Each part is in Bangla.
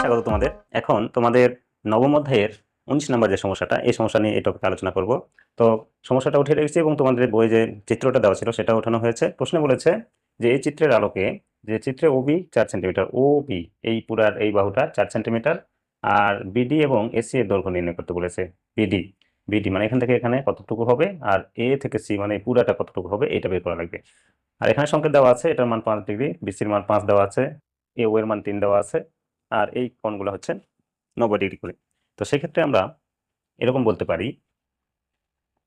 স্বাগত তোমাদের। এখন তোমাদের নবম অধ্যায়ের উনিশ নম্বর যে সমস্যাটা, এই সমস্যা নিয়ে এই টপিকে আলোচনা করব। তো সমস্যাটা উঠে রেখেছি এবং তোমাদের বই যে চিত্রটা দেওয়া ছিল সেটা ওঠানো হয়েছে। প্রশ্নে বলেছে যে, এই চিত্রের আলোকে যে চিত্রে ওবি চার সেন্টিমিটার ও বি এই পুরার এই বাহুটা চার সেন্টিমিটার আর বিডি এবং এসি এর দৈর্ঘ্য নির্ণয় করতে বলেছে। বিডি বিডি মানে এখান থেকে এখানে কতটুকু হবে? আর এ থেকে সি মানে পুরাটা কতটুকু হবে? এটা বের করা লাগবে। আর এখানে সংকেত দেওয়া আছে, এটার মান পাঁচ ডিগ্রি বিসির মান পাঁচ দেওয়া আছে এ ও এর মান তিন দেওয়া আছে, আর এই কোণগুলো হচ্ছে নব্বই ডিগ্রি করে। তো সেক্ষেত্রে আমরা এরকম বলতে পারি,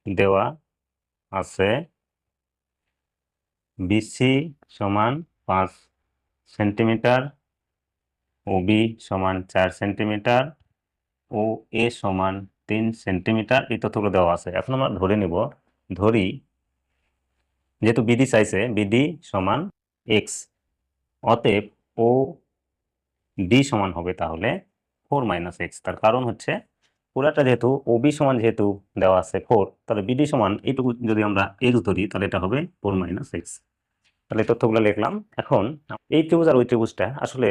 দেওয়া আছে বিসি সমান পাঁচ সেন্টিমিটার ও বি সমান চার সেন্টিমিটার ও এ সমান তিন সেন্টিমিটার এই তথ্যগুলো দেওয়া আছে। এখন আমরা ধরে নিব, ধরি যেহেতু বিডি চাইছে, বিডি সমান এক্স অতএব ও ডি সমান হবে তাহলে ফোর মাইনাস এক্স। তার কারণ হচ্ছে পুরাটা যেহেতু, ও বি সমান যেহেতু দেওয়া আছে ফোর, তাহলে বিডি সমান এইটুকু যদি আমরা এক্স ধরি, তাহলে এটা হবে ফোর মাইনাস এক্স। তাহলে তথ্যগুলো লিখলাম। এখন এই ত্রিভুজ আর ওই ত্রিভুজটা আসলে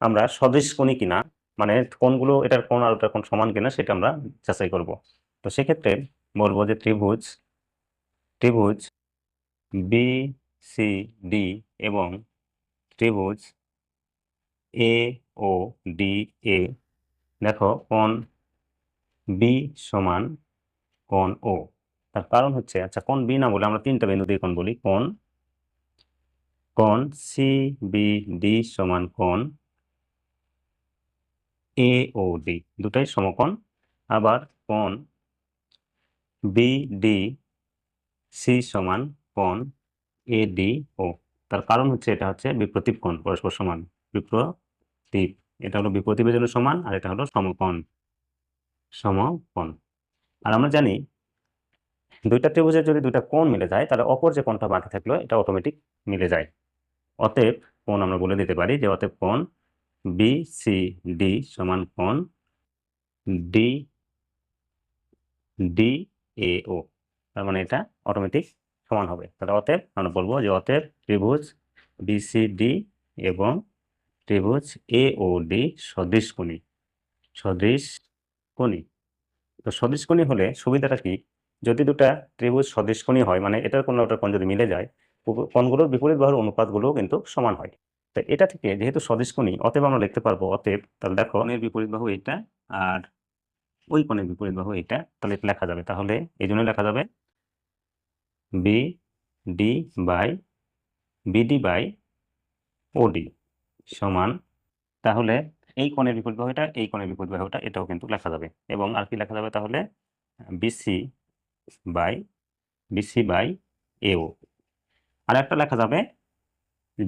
আমরা সদৃশ কোণী কিনা মানে কোনগুলো, এটার কোন আর ওটার কোণ সমান কিনা সেটা আমরা যাচাই করব। তো সেক্ষেত্রে বলব যে ত্রিভুজ ত্রিভুজ বি সি ডি এবং ত্রিভুজ এ ও ডি এ দেখো, কোন বি সমান কোন ও তার কারণ হচ্ছে আচ্ছা কোন বি না বলে আমরা তিনটা বিন্দু দিয়ে কোণ বলি? কোন কোন সি বি ডি সমান কোণ এ ও ডি, দুটাই সমকোণ। আবার কোণ বি ডি, সি সমান কোণ এ ডি ও। তার কারণ হচ্ছে এটা হচ্ছে বিপ্রতীপ কোণ, পরস্পর সমান। বিপ্রতীপ, এটা হলো বিপ্রতীপের জন্য সমান আর এটা হলো সমকোণ। সমকোণ। আর আমরা জানি দুইটা ত্রিভুজের যদি দুইটা কোণ মিলে যায়, তাহলে অপর যে কোণটা বাকি থাকল, এটা অটোমেটিক মিলে যায়। অতএব কোণ আমরা বলে দিতে পারি যে অতএব কোণ বি, সি, ডি সমান কোণ ডি ডি, এ, ও। তার মানে এটা অটোমেটিক সমান হবে। তাহলে অতএব আমরা বলব যে অতএব ত্রিভুজ বি, সি, ডি এবং ত্রিভুজ এ, ও, ডি সদৃশ কোণী। সদৃশ কোণী। তো সদৃশ কোণী হলে সুবিধাটা কি? যদি দুটা ত্রিভুজ সদৃশ কোণী হয় মানে এটার কোণ ওটার কোণ যদি মিলে যায় কোণগুলোর বিপরীত বাহুর অনুপাতগুলোও কিন্তু সমান হয়। তো এটা থেকে যেহেতু সদৃশ কোণী অতএব আমরা লিখতে পারব, অতএব তাহলে দেখো কোণের বিপরীত বাহু এটা আর ওই কোণের বিপরীত বাহু এটা, তাহলে এটা লেখা যাবে। তাহলে এই জন্য লেখা যাবে B D by BD by OD সমান, তাহলে এই কোণের বিপরীত বাহুটা, এই কোণের বিপরীত বাহুটা, এটাও কিন্তু লেখা যাবে। এবং আর কি লেখা যাবে তাহলে? বিসি বাই বিসি বাই এও আর একটা লেখা যাবে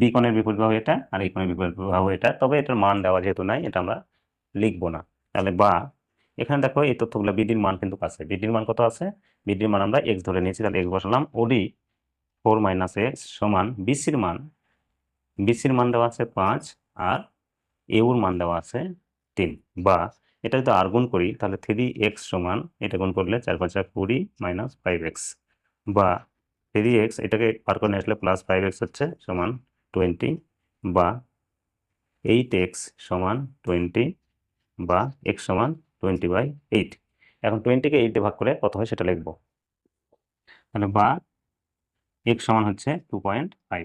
বি কোণের বিপরীত বাহু এটা আর এই কোণের বিপরীত বাহু এটা। তবে এটার মান দেওয়া যেহেতু নাই, এটা আমরা লিখব না। তাহলে বা, এখানে দেখো এই তথ্যগুলো বিডির মান কিন্তু আছে। বিডির মান কত আছে? বিডির মান আমরা এক্স ধরে নিয়েছি, তাহলে এক্স বসালাম। ওডি ফোর মাইনাস এক্স সমান বিসির মান। বিসির মান দেওয়া আছে পাঁচ আর এউর মান দেওয়া আছে তিন। বা, এটা যদি আর গুণ করি, তাহলে থ্রি এক্স সমান, এটা গুণ করলে চার পাঁচ কুড়ি মাইনাস ফাইভ এক্স বা থ্রি এক্স এটাকে পার করে আসলে প্লাস ফাইভ এক্স হচ্ছে সমান টোয়েন্টি বা এইট এক্স সমান টোয়েন্টি বা এক্স সমান টোয়েন্টি বাই এইট। এখন টোয়েন্টিকে এইট ভাগ করে কত হয় সেটা লিখব। তাহলে বা এক্স সমান হচ্ছে টু পয়েন্ট ফাইভ।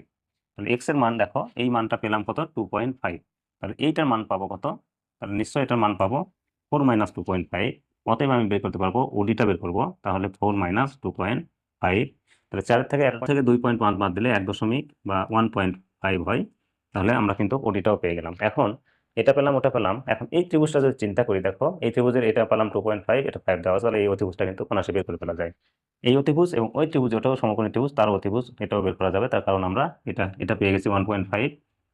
তাহলে এক্সের মান দেখো, এই মানটা পেলাম কত? Two point five. তাহলে এইটার মান পাবো কত? তাহলে নিশ্চয়ই এটার মান পাবো four minus two point five. অতএব আমি বের করতে পারব, ওডিটা বের করব, তাহলে four minus two point five. তাহলে চার থেকে এক থেকে দুই পয়েন্ট পাঁচ বাদ দিলে এক দশমিক বা ওয়ান পয়েন্ট ফাইভ হয়, তাহলে আমরা কিন্তু ওডিটাও পেয়ে গেলাম। এখন এটা পেলাম, ওটা পেলাম। এখন এই ত্রিভুজটা যদি চিন্তা করি, দেখো, এই ত্রিভুজের এটা পেলাম টু পয়েন্ট ফাইভ এটা ফাইভ দেওয়া তাহলে এই অতিভুজটা কিন্তু কোনাশে বের করে ফেলা যায়। এই অতিভুজ এবং ওই ত্রিভুজ, ওটাও সমকোণী ত্রিভুজ, তার অতিভুজ এটাও বের করা যাবে। তার কারণ আমরা এটা এটা পেয়ে গেছি one point five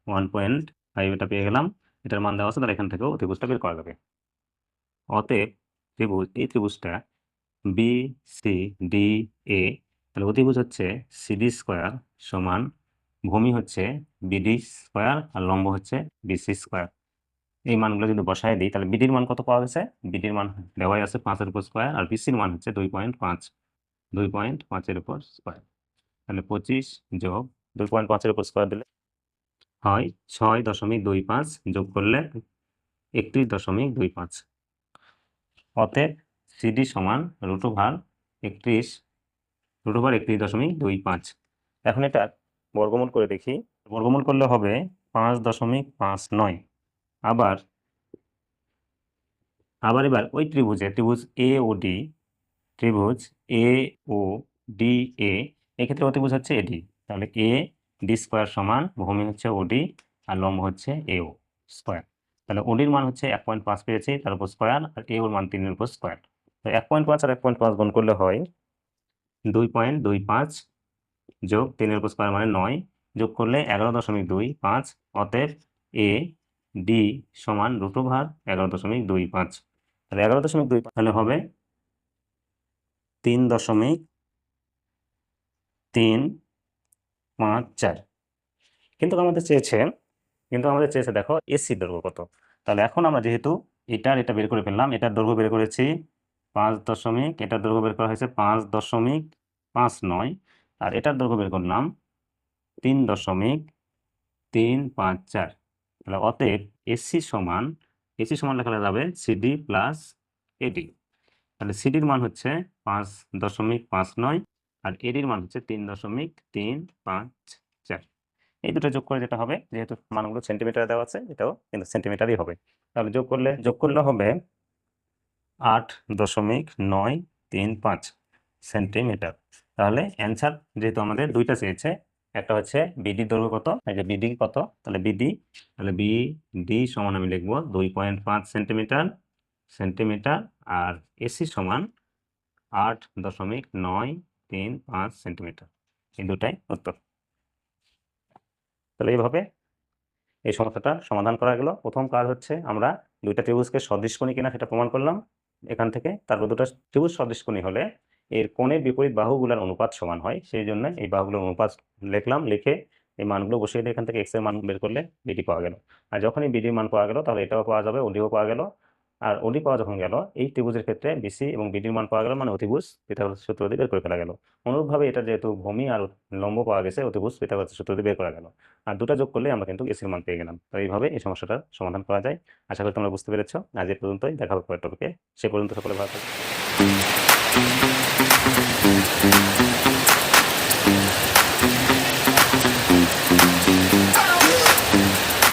one point five এটা পেয়ে গেলাম। এটার মান দেওয়া আছে তাহলে এখান থেকেও অতিভুজটা বের করা যাবে। অতএব ত্রিভুজ, এই ত্রিভুজটা বি সি ডি এ তাহলে অতিভুজ হচ্ছে সিডি স্কোয়ার সমান ভূমি হচ্ছে বিডি স্কোয়ার আর লম্ব হচ্ছে বিসি স্কোয়ার এই মানগুলো যদি বসায় দিই, তাহলে বিডির মান কত পাওয়া গেছে? বিডির মান দেওয়াই আছে পাঁচের উপর স্কোয়ার আর বিসির মান হচ্ছে দুই পয়েন্ট পাঁচ। দুই পয়েন্ট পাঁচের উপর স্কোয়ার তাহলে পঁচিশ যোগ দুই পয়েন্ট পাঁচের উপর স্কোয়ার দিলে হয় ছয় দশমিক দুই পাঁচ যোগ করলে একত্রিশ দশমিক দুই পাঁচ। অতএব সিডি সমান রুট ওভার একত্রিশ রুট ওভার একত্রিশ দশমিক দুই পাঁচ। এখন এটা বর্গমূল করে দেখি। বর্গমূল করলে হবে পাঁচ দশমিক পাঁচ নয়। আবার আবার এবার ওই ত্রিভুজে, ত্রিভুজ এ ও ডি ত্রিভুজ এ ও ডি এ এক্ষেত্রে অতিভুজ হচ্ছে এডি তাহলে এ ডি স্কোয়ার সমান ভূমি হচ্ছে ওডি আর লম্ব হচ্ছে এ ও স্কোয়ার তাহলে ওডির মান হচ্ছে এক পয়েন্ট পাঁচ পেয়েছি, তার উপর স্কোয়ার আর এ ওর মান তিনের উপর স্কোয়ার তো এক পয়েন্ট পাঁচ আর এক পয়েন্ট পাঁচ গুণ করলে হয় দুই পয়েন্ট দুই পাঁচ যোগ তিনের উপর স্কোয়ার মানে নয়, যোগ করলে এগারো দশমিক দুই পাঁচ, অতএব এ ডি সমান রুট ওভার এগারো দশমিক দুই পাঁচ। তাহলে এগারো দশমিক দুই তাহলে হবে তিন দশমিক তিন পাঁচ চার। কিন্তু আমাদের চেয়েছে, কিন্তু আমাদের চেয়েছে দেখো এসি দৈর্ঘ্য কত। তাহলে এখন আমরা যেহেতু এটার এটা বের করে ফেললাম, এটার দৈর্ঘ্য বের করেছি পাঁচ দশমিক, এটার দৈর্ঘ্য বের করা হয়েছে পাঁচ দশমিক পাঁচ নয়। আর এটার দৈর্ঘ্য বের করলাম তিন দশমিক তিন পাঁচ চার। তাহলে অতএব এসি সমান এসি সমান লেখা যাবে সিডি প্লাস এডি তাহলে সিডির মান হচ্ছে পাঁচ দশমিক পাঁচ নয় আর এডির মান হচ্ছে তিন দশমিক তিন পাঁচ চার। এই দুটো যোগ করে যেটা হবে, যেহেতু মানগুলো সেন্টিমিটার দেওয়া আছে, এটাও কিন্তু সেন্টিমিটারই হবে। তাহলে যোগ করলে যোগ করলে হবে আট দশমিক নয় তিন পাঁচ সেন্টিমিটার তাহলে অ্যান্সার যেহেতু আমাদের দুইটা চেয়েছে, একটা হচ্ছে বিডি দৈর্ঘ্য কত? এই যে বিডি কত? তাহলে বিডি তাহলে বিডি সমান আমি লিখব দুই পয়েন্ট পাঁচ সেন্টিমিটার সেন্টিমিটার আর এসি সমান আট দশমিক নয় তিন পাঁচ সেন্টিমিটার এই দুটাই উত্তর। তাহলে এইভাবে এই সমস্যাটা সমাধান করা গেল। প্রথম কাজ হচ্ছে আমরা দুইটা ত্রিভুজকে সদৃশকোণী কিনা সেটা প্রমাণ করলাম। এখান থেকে তারপর দুটো ত্রিভুজ সদৃশকোণী হলে এর কোণের বিপরীত বাহুগুলোর অনুপাত সমান হয় সেই জন্য এই বাহুগুলোর অনুপাত লিখলাম, লিখে এই মানগুলো বসিয়ে দিয়ে এখান থেকে এক্সের মান বের করলে বিডি পাওয়া গেল। আর যখনই বিডির মান পাওয়া গেল, তাহলে এটাও পাওয়া যাবে ওডিও পাওয়া গেল। আর ওডি পাওয়া যখন গেল, এই ত্রিভুজের ক্ষেত্রে বিসি এবং বিডির মান পাওয়া গেল মানে অতিভুজ পিথাগোরাস সূত্র দিয়ে বের করে ফেলা গেল। অনুরূপভাবে এটা যেহেতু ভূমি আর লম্ব পাওয়া গেছে, অতিভুজ পিথাগোরাস সূত্র দিয়ে বের করা গেল। আর দুটা যোগ করলে আমরা কিন্তু এসির মান পেয়ে গেলাম। তো এইভাবে এই সমস্যাটার সমাধান করা যায়। আশা করি তোমরা বুঝতে পেরেছ। আজ এ পর্যন্তই। দেখা হবে পরের টপিকে সে পর্যন্ত সকলে ভালো থাকবে Thank you.